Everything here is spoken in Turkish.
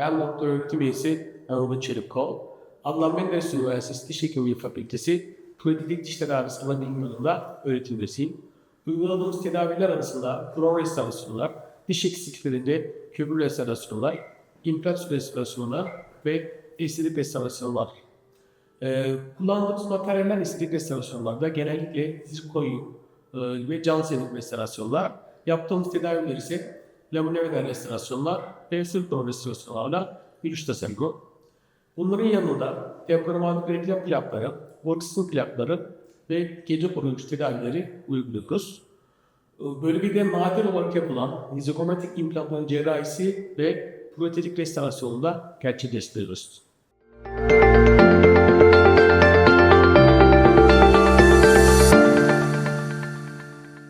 Ben doktor öğretim üyesi Anadolu Çelikkol. Adnan Menderes Üniversitesi Diş Hekimliği Fakültesi Kronik Diş Tedavisi Ana Bilim Yolu'nda öğretim üyesiyim. Uyguladığımız tedaviler arasında kron restorasyonlar, diş eksikliklerinde kömür restorasyonlar, implant restorasyonlar ve estetik restorasyonlar. Ee, kullandığımız materyaller estetik restorasyonlarda genellikle zirkonyum e, ve can serum restorasyonlar. Yaptığımız tedaviler ise lamineviden restorasyonlar ve sırtron restorasyonlarla virüs tasarrufu. Bunların yanında temporamanlık reklam plakları, Watson plakları ve gece koruyucu tedavileri uyguluyoruz. Ee, Bölgede nadir olarak yapılan nizokomatik implantların cerrahisi ve protetik restorasyonunu da gerçekleştiriyoruz.